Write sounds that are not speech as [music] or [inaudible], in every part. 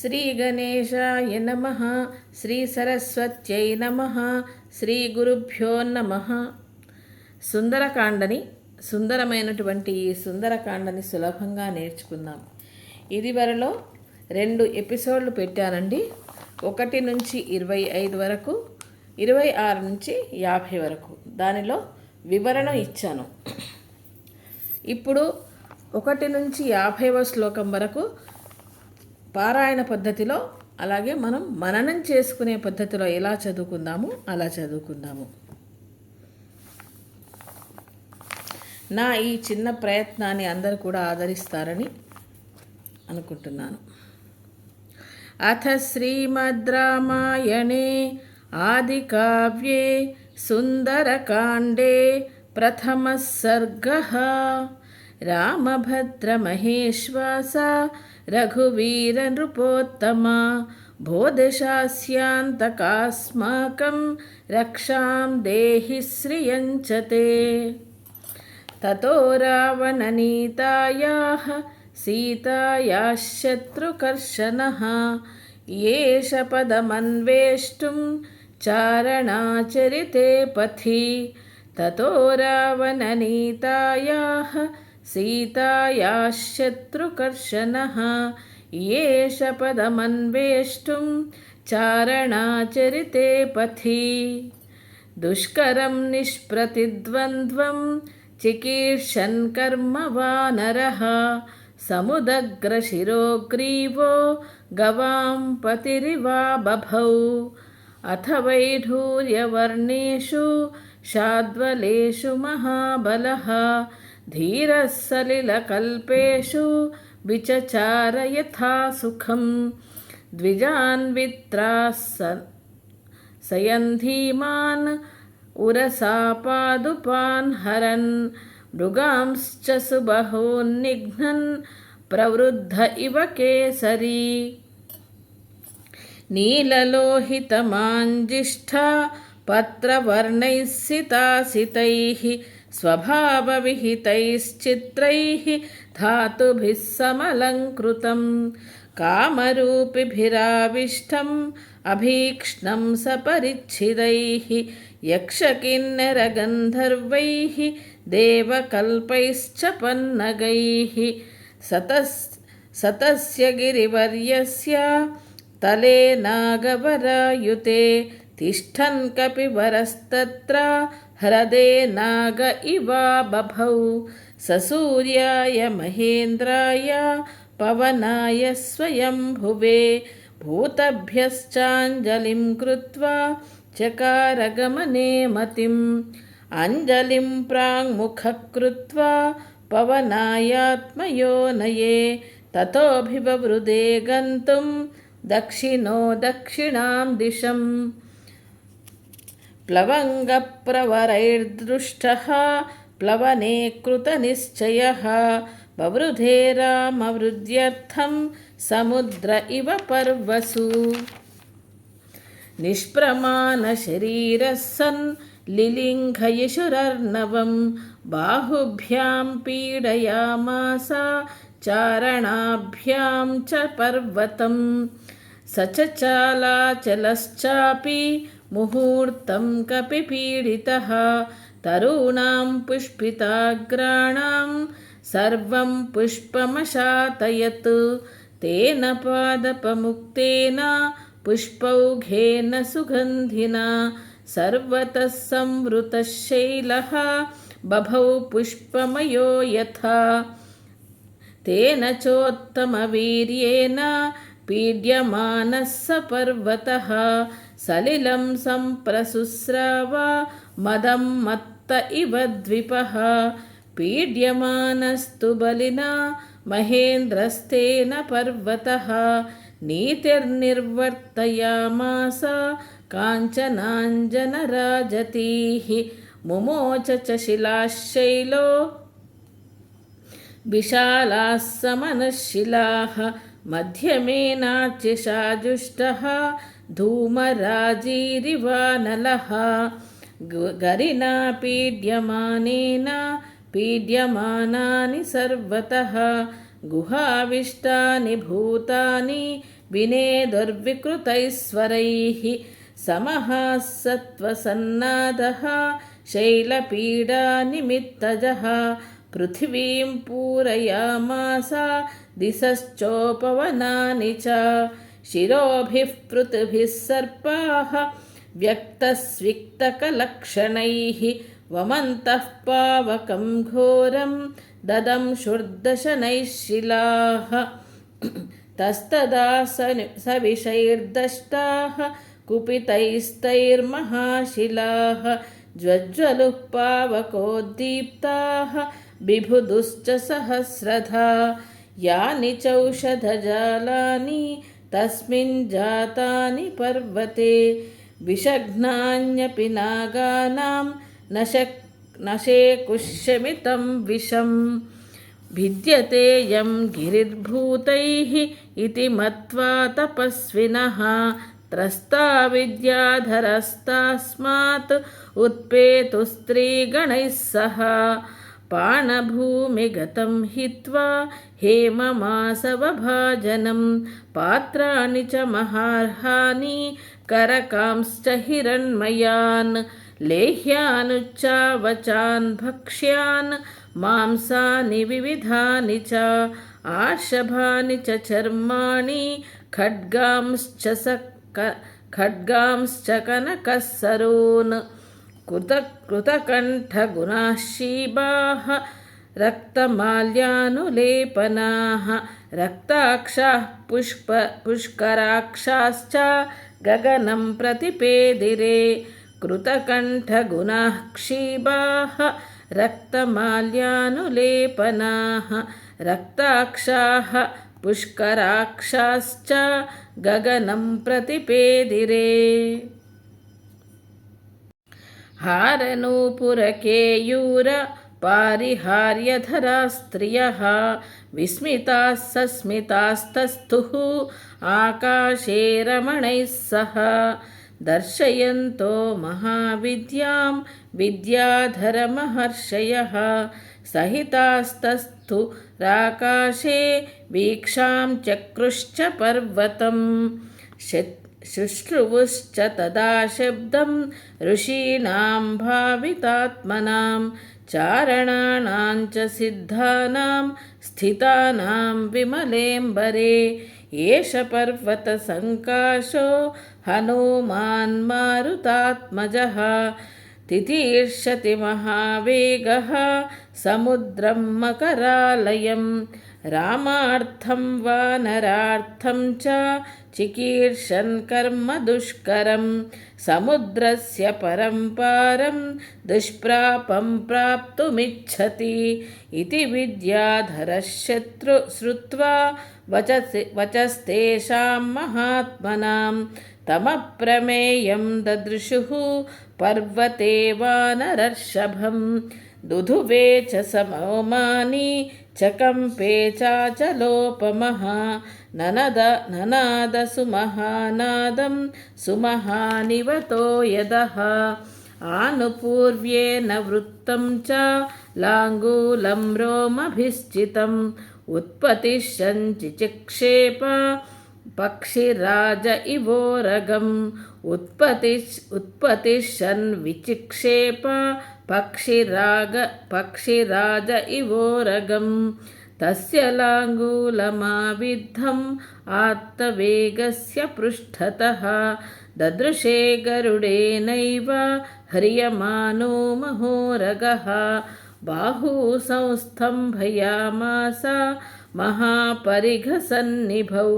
శ్రీ గణేశాయ నమ. శ్రీ సరస్వత్యై నమ. శ్రీ గురుభ్యో నమ. సుందరకాండని సుందరమైనటువంటి ఈ సుందరకాండని సులభంగా నేర్చుకుందాం. ఇది వరలో రెండు ఎపిసోడ్లు పెట్టానండి. ఒకటి నుంచి ఇరవై ఐదు వరకు ఇరవై ఆరు నుంచి యాభై వరకు. దానిలో వివరణ ఇచ్చాను. ఇప్పుడు ఒకటి నుంచి యాభైవ శ్లోకం వరకు పారాయణ పద్ధతిలో అలాగే మనం మననం చేసుకునే పద్ధతిలో ఎలా చదువుకుందాము అలా చదువుకుందాము. నా ఈ చిన్న ప్రయత్నాన్ని అందరూ కూడా ఆదరిస్తారని అనుకుంటున్నాను. అథ శ్రీమద్ రామాయణే ఆదికావ్యే సుందరకాండే ప్రథమ సర్గ. रामभद्रमहेश्वास रघुवीरनृपोत्तमा बोधशास्यान्तकास्माकं रक्षां देहि श्रियञ्च ते ततो रावणनीतायाः सीतायाश्शत्रुकर्षणः येष पदमन्वेष्टुं चारणाचरिते पथि ततो रावणनीतायाः सीतायाश्शत्रुकर्षणः एष पदमन्वेष्टुं चारणाचरिते पथि। दुष्करं निष्प्रतिद्वन्द्वं चिकीर्षन् कर्म वा नरः। समुदग्रशिरो ग्रीवो गवां पतिरिवा बभौ। अथवैढूर्यवर्णेषु शाद्वलेषु महाबलः। धीरः सलिलकल्पेषु विचचार यथा सुखं द्विजान्वित्राः स सयन्धीमान् उरसापादुपान् हरन् मृगांश्च सुबहोन्निघ्नन् प्रवृद्ध इव केसरी नीललोहितमाञ्जिष्ठा पत्रवर्णैः सितासितैः स्वभावविहितैश्चित्रैः धातुभिः समलङ्कृतं कामरूपिभिराविष्टम् अभीक्ष्णं सपरिच्छिदैः यक्षकिन्नरगन्धर्वैः देवकल्पैश्च पन्नगैः सतस् सतस्य गिरिवर्यस्य तले नागवरायुते తిష్టన్ కపివరస్తత్ర హ్రదే నాగ ఇవా బభౌ ససూర్యాయ మహేంద్రాయ పవనాయ స్వయం భువే భూతభ్యశ్చాంజలిం కృత్వా చకారగమనే మతిం అంజలిం ప్రాంగ్ముఖ కృత్వా పవనాయాత్మయోనయే తతోభివృదే గంతుం దక్షిణో దక్షిణాం దిశం. प्लवङ्गप्रवरैर्दृष्टः प्लवने कृतनिश्चयः ववृधे रामवृद्ध्यर्थं समुद्र इव पर्वसु निष्प्रमाणशरीरः सन् लिलिङ्घयिषुरर्णवं बाहुभ्यां पीडयामास चारणाभ्यां च पर्वतं स च चालाचलश्चापि ముహూర్తం కపిపీడితः. తరుణాం పుష్పితాగ్రాణాం సర్వం పుష్పమశాతయత్. తేన పాదపముక్తేన పుష్పౌఘేన సుగంధిన. సర్వత సంవృతశైల బభౌ పుష్పమయో యథా. తేన చోత్తమవీర్యేణ पीड्यमानः स पर्वतः सलिलं सम्प्रसुस्राव मदं मत्त इव द्विपः पीड्यमानस्तु बलिना महेन्द्रस्तेन पर्वतः नीतिर्निर्वर्तयामास काञ्चनाञ्जनराजतीः मुमोच च शिलाशैलो विशालाः समनशिलाः मध्यमेनाच्यशाजुष्टः धूमराजीरिवानलः गरिना पीड्यमानेन पीड्यमानानि सर्वतः गुहाविष्टानि भूतानि विनेदुर्विकृतैश्वरैः समः सत्त्वसन्नादः शैलपीडानिमित्तजः पृथिवीं पूरयामासा दिशश्चोपवनानि च शिरोभिः पृथिभिः सर्पाः व्यक्तस्विक्तकलक्षणैः वमन्तः पावकं घोरं ददं शुर्दशनैः शिलाः तस्तदा सविषैर्दष्टाः कुपितैस्तैर्महाशिलाः ज्वज्वलुः पावकोद्दीप्ताः बिभुदुश्च सहस्रधा। यानि चौषधजालानि, तस्मिन् जातानि पर्वते। विषघ्नान्यपि नागानां न शक् न शेकुष्यमितं विषम्। भिद्यते यं गिरिर्भूतैः इति मत्वा तपस्विनः। त्रस्ता विद्याधरस्तास्मात् उत्पेतु स्त्रीगणैः सह। पाणभूमिगतं हित्वा हेममासवभाजनं, पात्राणि च महार्हानि, करकांश्च हिरण्मयान्, लेह्यानुच्चावचान् भक्ष्यान्, मांसानि विविधानि च, आर्षभानि च चर्माणि, खड्गांश्च स खड्गांश्च कनकः कृत कृतकण्ठगुणाः शीबाः रक्तमाल्यानुलेपनाः रक्ताक्षाः पुष्प पुष्कराक्षाश्च गगनं प्रतिपेदिरे कृतकण्ठगुणाः क्षीबाः रक्तमाल्यानुलेपनाः रक्ताक्षाः पुष्कराक्षाश्च गगनं प्रतिपेदिरे हारनूपुरकेयूर पारिहार्यधरा स्त्रियः विस्मिताः सस्मितास्तस्थुः आकाशे रमणैः सह दर्शयन्तो महाविद्यां विद्याधरमहर्षयः सहितास्तस्थु राकाशे वीक्षां चक्रुश्च पर्वतं शुश्रुवुश्च तदा शब्दं ऋषीणां भावितात्मनां चारणानां च सिद्धानां स्थितानां विमलेम्बरे एष पर्वतसङ्काशो हनुमान्मारुतात्मजः तितीर्षति महावेगः समुद्रं రామార్థం వా నరార్థం చ చికీర్షన్ కర్మ దుష్కరం. సముద్రస్య పరంపారం దుష్ప్రాపం ప్రాప్తుమిచ్చతి. ఇది విద్యాధరశత్రు శ్రుత్వా వచసి వచస్తేషాం మహాత్మనాం. తమప్రమేయం దదృశు పర్వతే వానరర్షభం. దుధువే చ సమోమాని చకంపే చాచలోపమః ననద ననాద సుమహానాదం సుమహానివతో యదః. ఆనుపూర్వ్యేన వృత్తం చ లాంగూలం రోమభిశ్చితం ఉత్పతిశంచి చిక్షేప పక్షిరాజ ఇవోరగం ఉత్పతి ఉత్పతిశన్ విచిక్షేప पक्षिराग पक्षिराज इवोरगम् तस्य लाङ्गूलमाविद्धम् आत्तवेगस्य पृष्ठतः ददृशे गरुडेनैव ह्रियमानो महोरगः बाहू संस्तम्भयामास महापरिघसन्निभौ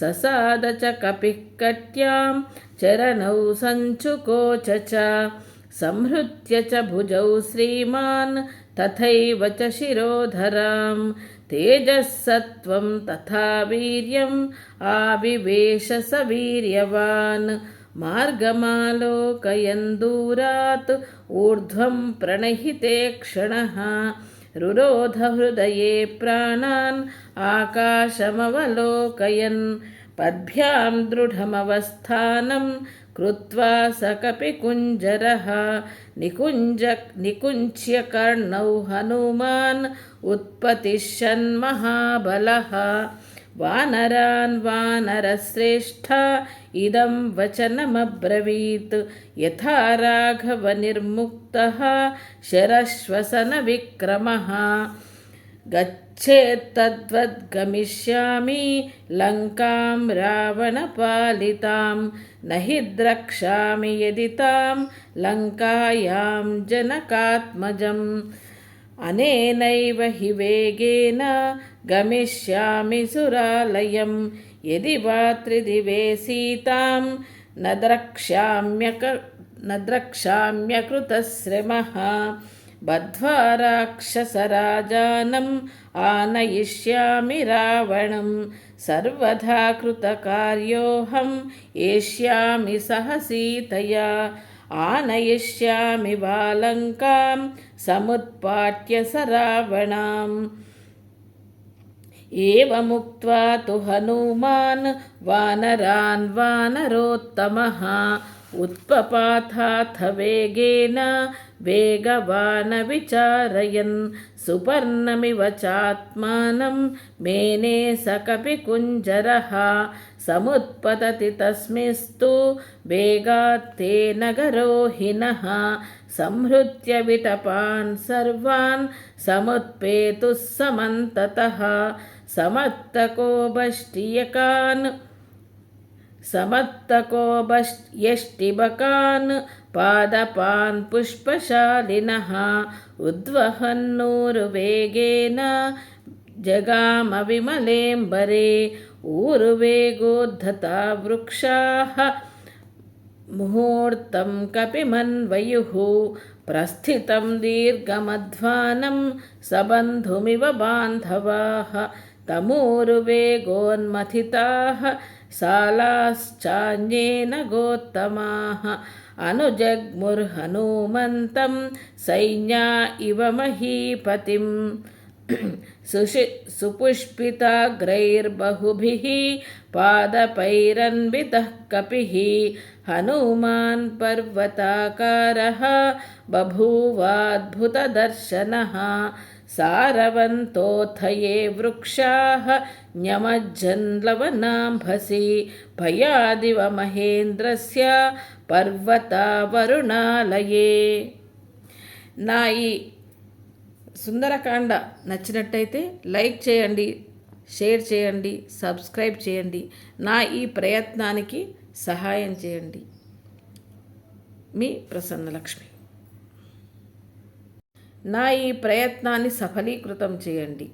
ससाद च कपिः कट्यां चरणौ सञ्चुकोच च संहृत्य च भुजौ श्रीमान् तथैव च शिरोधरां तेजःसत्त्वं तथा वीर्यम् आविवेश स मार्गमालोकयन् दूरात् ऊर्ध्वं प्रणहिते क्षणः रुरोधहृदये प्राणान् आकाशमवलोकयन् पद्भ्यां दृढमवस्थानं कृत्वा स कपिकुञ्जरः निकुञ्ज निकुञ्च्य कर्णौ हनुमान् उत्पतिष्यन्महाबलः वानरान् वानरश्रेष्ठ इदं वचनमब्रवीत् यथा राघवनिर्मुक्तः शरश्वसनविक्रमः गच्छेत्तद्वद्गमिष्यामि लङ्कां रावणपालितां न हि द्रक्ष्यामि यदि तां लङ्कायां जनकात्मजम् अनेनैव हि वेगेन गमिष्यामि सुरालयं यदि वा त्रिदिवे सीतां न द्रक्ष्याम्यक न द्रक्ष्याम्यकृतश्रमः बद्ध्वा राक्षसराजानम् आनयिष्यामि रावणं। सर्वधा कृतकार्योऽहं एष्यामि सह सीतया आनयिष्यामि बालङ्कां समुत्पाट्य स रावणाम् एवमुक्त्वा तु हनुमान् वानरान् वानरोत्तमः। उत्पपाथाथ वेगेन వేగవాన విచారయన్ సుపర్ణమివ చాత్మానం మేనే సకపి కుంజర సముత్పతతి తస్మిస్తు వేగాత్తే నగరోహిణ సంహృత్య విటపాన్ సర్వాన్ సముత్పేతు సమంతత సమత్తకో బష్టియకాన్ సమత్తకో బష్ట్యష్టిబకాన్ पादपान् पुष्पशालिनः उद्वहन्नूरुवेगेन जगामविमलेम्बरे ऊरुवेगोद्धता वृक्षाः मुहूर्तं कपिमन्वयुः प्रस्थितं दीर्घमध्वानं सबन्धुमिव बान्धवाः तमूरुवेगोन्मथिताः सालाश्चान्येन गोत्तमाः अनुजग्मुर्हनुमन्तं सैन्या इव महीपतिं [clears throat] सुषि सुपुष्पिताग्रैर्बहुभिः पादपैरन्वितः कपिः। हनुमान् पर्वताकारः बभूवाद्भुतदर्शनः। सारवन्तोऽथ ये वृक्षाः न्यमज्जन्लवनाम्भसि भयादिव మహేంద్రస్య పర్వతావరుణాలయే నా ఈ సుందరకాండ నచ్చినట్టయితే లైక్ చేయండి షేర్ చేయండి సబ్స్క్రైబ్ చేయండి నా ఈ ప్రయత్నానికి సహాయం చేయండి మీ ప్రసన్నలక్ష్మి నా ఈ ప్రయత్నాన్ని సఫలీకృతం చేయండి.